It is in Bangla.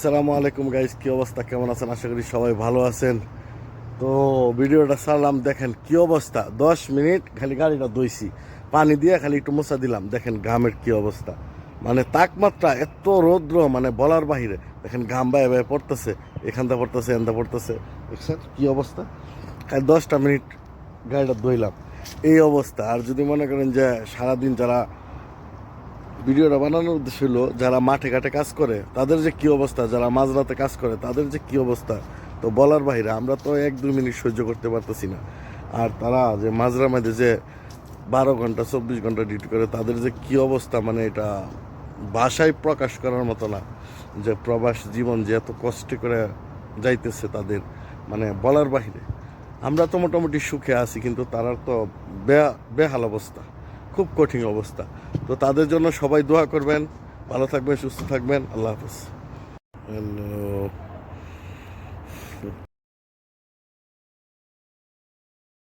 আসসালামু আলাইকুম গাইস কি অবস্থা? কেমন আছেন? আশা করি সবাই ভালো আছেন। তো ভিডিওটা ছাড়লাম, দেখেন কি অবস্থা। দশ মিনিট খালি গাড়িটা দইছি পানি দিয়ে খালি একটু মোছা দিলাম। দেখেন ঘামের কি অবস্থা। মানে তাপমাত্রা এত রৌদ্র মানে বলার বাহিরে। দেখেন ঘাম বায়ে বায়ে পড়তেছে। এখানটা পড়তেছে এখানটা পড়তেছে। দেখছেন কি অবস্থা? খালি দশটা মিনিট গাড়িটা দইলাম এই অবস্থা। আর যদি মনে করেন যে সারাদিন যারা ভিডিওটা বানানোর উদ্দেশ্য হলো, যারা মাঠে ঘাটে কাজ করে, তাদের যে কি অবস্থা, যারা মাঝরাতে কাজ করে, তাদের যে কি অবস্থা, তো বলার বাইরে আমরা তো এক দুই মিনিট সহ্য করতে পারতেছি না। আর তারা যে মাঝরা মাঝে যে বারো ঘণ্টা, চব্বিশ ঘণ্টা ডিউটি করে, তাদের যে কি অবস্থা মানে এটা ভাষায় প্রকাশ করার মতো না। যে প্রবাস জীবন যে এত কষ্ট করে যাইতেছে তাদের মানে বলার বাহিরে। আমরা তো মোটামুটি সুখে আছি, কিন্তু তারা তো বেহাল অবস্থা। খুব কঠিন অবস্থা। তো তাদের জন্য সবাই দোয়া করবেন, ভালো থাকবেন, সুস্থ থাকবেন, আল্লাহ হাফিজ।